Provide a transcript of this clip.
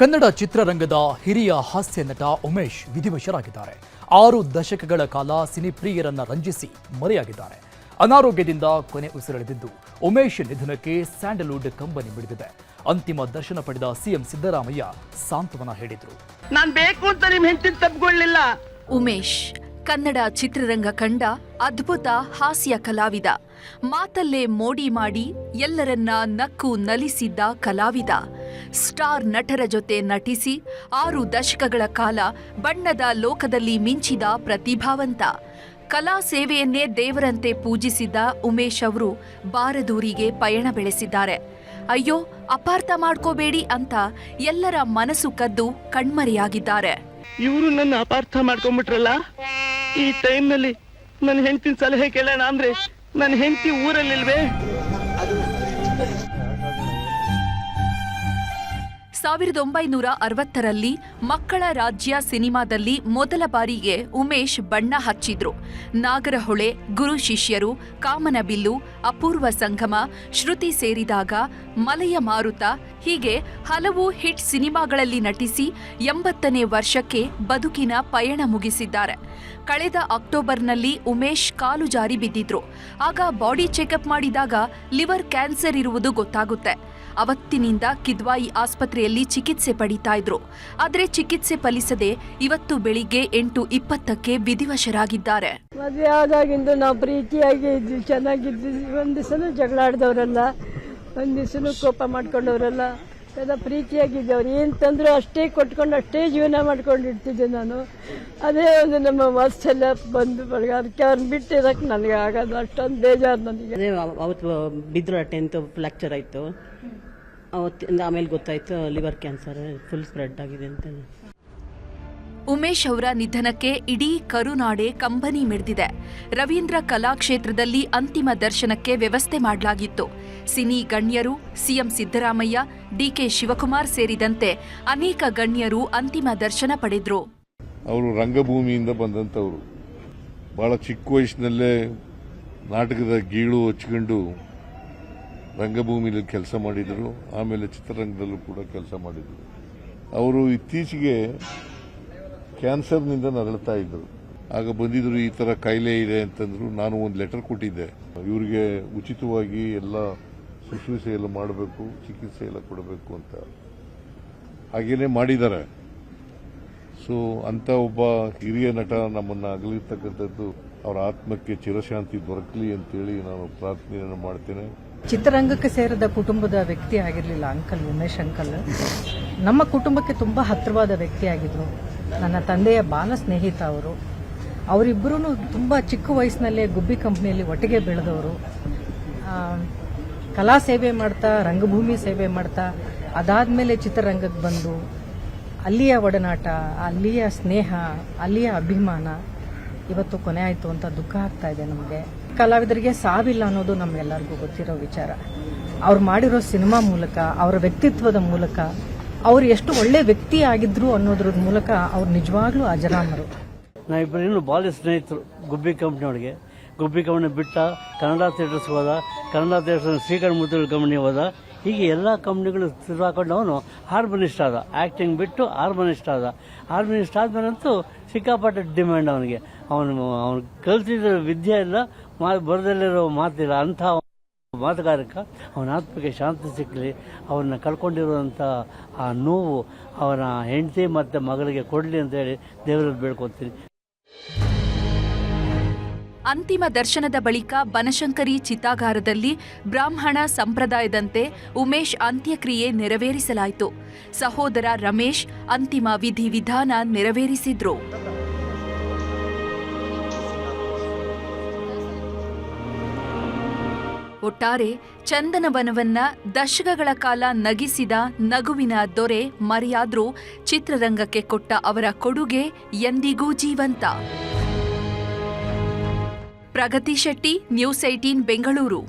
ಕನ್ನಡ ಚಿತ್ರರಂಗದ ಹಿರಿಯ ಹಾಸ್ಯ ನಟ ಉಮೇಶ್ ವಿಧಿವಶರಾಗಿದ್ದಾರೆ. ಆರು ದಶಕಗಳ ಕಾಲ ಸಿನಿಪ್ರಿಯರನ್ನ ರಂಜಿಸಿ ಮರೆಯಾಗಿದ್ದಾರೆ. ಅನಾರೋಗ್ಯದಿಂದ ಕೊನೆ ಉಸಿರೆಳೆದಿದ್ದು ಉಮೇಶ್ ನಿಧನಕ್ಕೆ ಸ್ಯಾಂಡಲ್ವುಡ್ ಕಂಬನಿ ಮಿಡಿದಿದೆ ಅಂತಿಮ ದರ್ಶನ ಪಡೆದ ಸಿಎಂ ಸಿದ್ದರಾಮಯ್ಯ ಸಾಂತ್ವನ ಹೇಳಿದ್ರು. ನಾನು ಬೇಕು ಅಂತ ನಿಮ್ ಹೆಂಡತಿ ತಪ್ಪಿಕೊಳ್ಳಿಲ್ಲ ಉಮೇಶ್ ಕನ್ನಡ ಚಿತ್ರರಂಗ ಕಂಡ ಅದ್ಭುತ ಹಾಸ್ಯ ಕಲಾವಿದ. ಮಾತಲ್ಲೇ ಮೋಡಿ ಮಾಡಿ ಎಲ್ಲರನ್ನ ನಕ್ಕು ನಲಿಸಿದ್ದ ಕಲಾವಿದ. ಸ್ಟಾರ್ ನಟರ ಜೊತೆ ನಟಿಸಿ ಆರು ದಶಕಗಳ ಕಾಲ ಬಣ್ಣದ ಲೋಕದಲ್ಲಿ ಮಿಂಚಿದ ಪ್ರತಿಭಾವಂತ. ಕಲಾ ಸೇವೆಯನ್ನೇ ದೇವರಂತೆ ಪೂಜಿಸಿದ್ದ ಉಮೇಶ್ ಅವರು ಬಾರದೂರಿಗೆ ಪಯಣ ಬೆಳೆಸಿದ್ದಾರೆ. ಅಯ್ಯೋ, ಅಪಾರ್ಥ ಮಾಡ್ಕೋಬೇಡಿ ಅಂತ ಎಲ್ಲರ ಮನಸ್ಸು ಕದ್ದು ಕಣ್ಮರೆಯಾಗಿದ್ದಾರೆ. ಇವರು ನನ್ನ ಅಪಾರ್ಥ ಮಾಡ್ಕೊಂಡ್ಬಿಟ್ರಲ್ಲ? ಈ ಟೈಮ್ನಲ್ಲಿ ನನ್ನ ಹೆಂಡತಿನ ಸಲಹೆ ಕೇಳೋಣ ಅಂದ್ರೆ ನನ್ನ ಹೆಂಡತಿ ಊರಲ್ಲಿಲ್ವೇ? ಸಾವಿರದ ಒಂಬೈನೂರ ಅರವತ್ತರಲ್ಲಿ ಮಕ್ಕಳ ರಾಜ್ಯ ಸಿನಿಮಾದಲ್ಲಿ ಮೊದಲ ಬಾರಿಗೆ ಉಮೇಶ್ ಬಣ್ಣ ಹಚ್ಚಿದ್ರು. ನಾಗರಹೊಳೆ, ಗುರು ಶಿಷ್ಯರು, ಕಾಮನಬಿಲ್ಲು, ಅಪೂರ್ವ ಸಂಗಮ, ಶ್ರುತಿ ಸೇರಿದಾಗ, ಮಲೆಯ ಮಾರುತ, ಹೀಗೆ ಹಲವು ಹಿಟ್ ಸಿನಿಮಾಗಳಲ್ಲಿ ನಟಿಸಿ ಎಂಬತ್ತನೇ ವರ್ಷಕ್ಕೆ ಬದುಕಿನ ಪಯಣ ಮುಗಿಸಿದ್ದಾರೆ. ಕಳೆದ ಅಕ್ಟೋಬರ್ನಲ್ಲಿ ಉಮೇಶ್ ಕಾಲು ಜಾರಿ ಬಿದ್ದಿದ್ರು. ಆಗ ಬಾಡಿ ಚೆಕಪ್ ಮಾಡಿದಾಗ ಲಿವರ್ ಕ್ಯಾನ್ಸರ್ ಇರುವುದು ಗೊತ್ತಾಗುತ್ತೆ. ಅವತ್ತಿನಿಂದ ಕಿದ್ವಾಯಿ ಆಸ್ಪತ್ರೆಯಲ್ಲಿ ಚಿಕಿತ್ಸೆ ಪಡೀತಾ ಇದ್ರು. ಆದರೆ ಚಿಕಿತ್ಸೆ ಫಲಿಸದೆ ಇವತ್ತು ಬೆಳಿಗ್ಗೆ ಎಂಟು ಇಪ್ಪತ್ತಕ್ಕೆ ವಿಧಿವಶರಾಗಿದ್ದಾರೆ. ಮದುವೆ ಆದಾಗಿಂದ ನಾವು ಪ್ರೀತಿಯಾಗಿ ಇದ್ವಿ ಚೆನ್ನಾಗಿದ್ವಿ ಒಂದು ದಿವಸನೂ ಜಗಳ ಒಂದು ದಿವಸನೂ ಕೋಪ ಮಾಡ್ಕೊಂಡವರಲ್ಲ ಎಲ್ಲ ಪ್ರೀತಿಯಾಗಿದ್ದವ್ರು. ಏನು ತಂದ್ರು ಅಷ್ಟೇ ಕೊಟ್ಕೊಂಡು ಅಷ್ಟೇ ಜೀವನ ಮಾಡ್ಕೊಂಡು ಇರ್ತಿದ್ದೆ ನಾನು. ಅದೇ ಒಂದು ನಮ್ಮ ವಾತ್ಸಲ್ಯ ಬಂದು ಬಳಗ ಅದಕ್ಕೆ ಅವ್ರನ್ನ ಬಿಟ್ಟಿರೋಕೆ ನನಗೆ ಆಗೋದು ಅಷ್ಟೊಂದು ಬೇಜಾರು ನನಗೆ. ಅದೇ ಅವತ್ತು ಬಿದ್ರು ಟೆಂತ್ ಫ್ರಾಕ್ಚರ್ ಆಯಿತು. ಅವತ್ತಿಂದ ಆಮೇಲೆ ಗೊತ್ತಾಯ್ತು ಲಿವರ್ ಕ್ಯಾನ್ಸರ್ ಫುಲ್ ಸ್ಪ್ರೆಡ್ ಆಗಿದೆ ಅಂತ. ಉಮೇಶ್ ಅವರ ನಿಧನಕ್ಕೆ ಇಡೀ ಕರುನಾಡೆ ಕಂಬನಿ ಮಿಡಿದಿದೆ. ರವೀಂದ್ರ ಕಲಾಕ್ಷೇತ್ರದಲ್ಲಿ ಅಂತಿಮ ದರ್ಶನಕ್ಕೆ ವ್ಯವಸ್ಥೆ ಮಾಡಲಾಗಿತ್ತು. ಸಿನಿ ಗಣ್ಯರು ಸಿಎಂ ಸಿದ್ದರಾಮಯ್ಯ ಡಿಕೆ ಶಿವಕುಮಾರ್ ಸೇರಿದಂತೆ ಅನೇಕ ಗಣ್ಯರು ಅಂತಿಮ ದರ್ಶನ ಪಡೆದ್ರು. ಅವರು ರಂಗಭೂಮಿಯಿಂದ ಬಂದಂತವರು ಬಹಳ ಚಿಕ್ಕ ವಯಸ್ಸಿನಲ್ಲೇ ನಾಟಕದ ಗೀಳು ಹಚ್ಕೊಂಡು ರಂಗಭೂಮಿಯಲ್ಲಿ ಕೆಲಸ ಮಾಡಿದರು, ಆಮೇಲೆ ಚಿತ್ರರಂಗದಲ್ಲೂ ಕೂಡ ಕೆಲಸ ಮಾಡಿದರು. ಅವರು ಇತ್ತೀಚೆಗೆ ಕ್ಯಾನ್ಸರ್ನಿಂದ ನರಳುತ್ತಾ ಇದ್ದರು ಆಗ ಬಂದಿದ್ರು, ಈ ಥರ ಕಾಯಿಲೆ ಇದೆ ಅಂತಂದ್ರು, ನಾನು ಒಂದು ಲೆಟರ್ ಕೊಟ್ಟಿದ್ದೆ. ಇವರಿಗೆ ಉಚಿತವಾಗಿ ಎಲ್ಲ ಶುಶ್ರೂಷೆ ಎಲ್ಲ ಮಾಡಬೇಕು, ಚಿಕಿತ್ಸೆ ಎಲ್ಲ ಕೊಡಬೇಕು ಅಂತ. ಹಾಗೇನೆ ಮಾಡಿದ್ದಾರೆ. ಸೊ ಅಂತ ಒಬ್ಬ ಹಿರಿಯ ನಟ ನಮ್ಮನ್ನ ಅಗಲಿರ್ತಕ್ಕಂಥದ್ದು, ಅವರ ಆತ್ಮಕ್ಕೆ ಚಿರಶಾಂತಿ ದೊರಕಲಿ ಅಂತೇಳಿ ನಾನು ಪ್ರಾರ್ಥನೆಯನ್ನು ಮಾಡ್ತೇನೆ. ಚಿತ್ರರಂಗಕ್ಕೆ ಸೇರಿದ ಕುಟುಂಬದ ವ್ಯಕ್ತಿ ಆಗಿರಲಿಲ್ಲ, ಅಂಕಲ್ ಉಮೇಶ್, ಅಂಕಲ್. ನಮ್ಮ ಕುಟುಂಬಕ್ಕೆ ತುಂಬ ಹತ್ತಿರವಾದ ವ್ಯಕ್ತಿ ಆಗಿದ್ರು. ನನ್ನ ತಂದೆಯ ಬಾಲ ಸ್ನೇಹಿತ ಅವರು. ಅವರಿಬ್ಬರೂ ತುಂಬ ಚಿಕ್ಕ ವಯಸ್ಸಿನಲ್ಲೇ ಗುಬ್ಬಿ ಕಂಪ್ನಿಯಲ್ಲಿ ಒಟ್ಟಿಗೆ ಬೆಳೆದವರು. ಕಲಾ ಸೇವೆ ಮಾಡ್ತಾ, ರಂಗಭೂಮಿ ಸೇವೆ ಮಾಡ್ತಾ, ಅದಾದ್ಮೇಲೆ ಚಿತ್ರರಂಗಕ್ಕೆ ಬಂದು, ಅಲ್ಲಿಯ ಒಡನಾಟ, ಅಲ್ಲಿಯ ಸ್ನೇಹ, ಅಲ್ಲಿಯ ಅಭಿಮಾನ ಇವತ್ತು ಕೊನೆ ಆಯಿತು ಅಂತ ದುಃಖ ಆಗ್ತಾ ಇದೆ ನಮಗೆ. ಕಲಾವಿದರಿಗೆ ಸಾವಿಲ್ಲ ಅನ್ನೋದು ನಮ್ಗೆಲ್ಲರಿಗೂ ಗೊತ್ತಿರೋ ವಿಚಾರ. ಅವ್ರು ಮಾಡಿರೋ ಸಿನಿಮಾ ಮೂಲಕ, ಅವರ ವ್ಯಕ್ತಿತ್ವದ ಮೂಲಕ, ಅವ್ರು ಎಷ್ಟು ಒಳ್ಳೆ ವ್ಯಕ್ತಿ ಆಗಿದ್ರು ಅನ್ನೋದ್ರ ಮೂಲಕ ಅವ್ರು ನಿಜವಾಗ್ಲೂ ಅಜರಾಮರು ನಾವಿಬ್ಬರು ಇನ್ನು ಬಾಲ್ಯ ಸ್ನೇಹಿತರು, ಗುಬ್ಬಿ ಕಂಪ್ನಿಯೊಳಗೆ ಗುಬ್ಬಿ ಕಂಪ್ನಿ ಬಿಟ್ಟ ಕನ್ನಡ ಥಿಯೇಟರ್ಸ್ ಹೋದ, ಕನ್ನಡ ಥಿಯೇಟರ್ ಶ್ರೀಕರ್ ಮುದ್ರ ಕಂಪ್ನಿ ಹೋದ ಹೀಗೆ ಎಲ್ಲ ಕಂಪ್ನಿಗಳು ಶುರು ಹಾಕೊಂಡು ಅವನು ಹಾರ್ಮನಿಸ್ಟ್ ಆದ. ಆ್ಯಕ್ಟಿಂಗ್ ಬಿಟ್ಟು ಹಾರ್ಮನಿಸ್ಟ್ ಆದ. ಹಾರ್ಮೋನಿಸ್ಟ್ ಆದ್ಮೇಲಂತೂ ಸಿಕ್ಕಾಪಟ್ಟೆ ಡಿಮ್ಯಾಂಡ್ ಅವನಿಗೆ. ಅವನು ಅವನು ಕಲ್ತಿದ್ದ ವಿದ್ಯೆ ಇಲ್ಲ ಮಾ, ಬರದಲ್ಲಿರೋ ಮಾತಿಲ್ಲ. ಅಂಥ ಮಾತುಗಾರಕ ಅವನ ಆತ್ಮಕ್ಕೆ ಶಾಂತಿ ಸಿಕ್ಕಲಿ ಅವನ್ನ ಕಳ್ಕೊಂಡಿರುವಂಥ ಆ ನೋವು ಅವನ ಹೆಂಡತಿ ಮತ್ತು ಮಗಳಿಗೆ ಕೊಡಲಿ ಅಂತೇಳಿ ದೇವರಲ್ಲಿ ಬೇಡ್ಕೊತೀನಿ. ಅಂತಿಮ ದರ್ಶನದ ಬಳಿಕ ಬನಶಂಕರಿ ಚಿತಾಗಾರದಲ್ಲಿ ಬ್ರಾಹ್ಮಣ ಸಂಪ್ರದಾಯದಂತೆ ಉಮೇಶ್ ಅಂತ್ಯಕ್ರಿಯೆ ನೆರವೇರಿಸಲಾಯಿತು. ಸಹೋದರ ರಮೇಶ್ ಅಂತಿಮ ವಿಧಿವಿಧಾನ ನೆರವೇರಿಸಿದ್ರು. ಒಟ್ಟಾರೆ ಚಂದನವನವನ್ನ ದಶಕಗಳ ಕಾಲ ನಗಿಸಿದ ನಗುವಿನ ದೊರೆ ಮರೆಯಾದ್ರೂ ಚಿತ್ರರಂಗಕ್ಕೆ ಕೊಟ್ಟ ಅವರ ಕೊಡುಗೆ ಎಂದಿಗೂ ಜೀವಂತ. Pragati Shetty news eighteen Bengaluru.